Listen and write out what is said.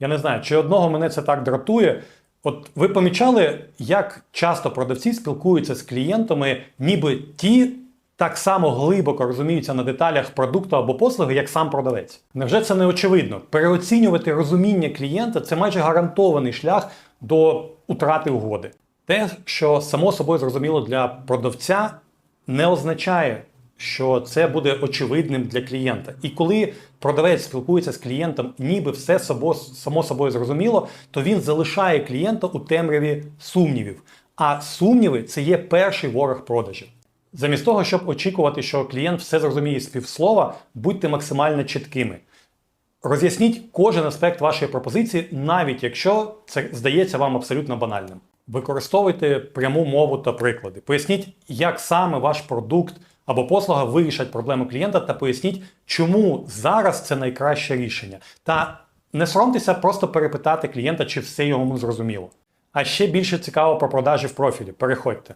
Я не знаю, чи одного мене це так дратує. От ви помічали, як часто продавці спілкуються з клієнтами, ніби ті так само глибоко розуміються на деталях продукту або послуги, як сам продавець. Невже це не очевидно? Переоцінювати розуміння клієнта це майже гарантований шлях до утрати угоди. Те, що само собою зрозуміло для продавця, не означає, що це буде очевидним для клієнта. І коли продавець спілкується з клієнтом, ніби все собо- само собою зрозуміло, то він залишає клієнта у темряві сумнівів. А сумніви це є перший ворог продажів. Замість того, щоб очікувати, що клієнт все зрозуміє з півслова, будьте максимально чіткими. Роз'ясніть кожен аспект вашої пропозиції, навіть якщо це здається вам абсолютно банальним. Використовуйте пряму мову та приклади. Поясніть, як саме ваш продукт або послуга вирішать проблему клієнта, та поясніть, чому зараз це найкраще рішення. Та не соромтеся просто перепитати клієнта, чи все йому зрозуміло. А ще більше цікаво про продажі в профілі. Переходьте.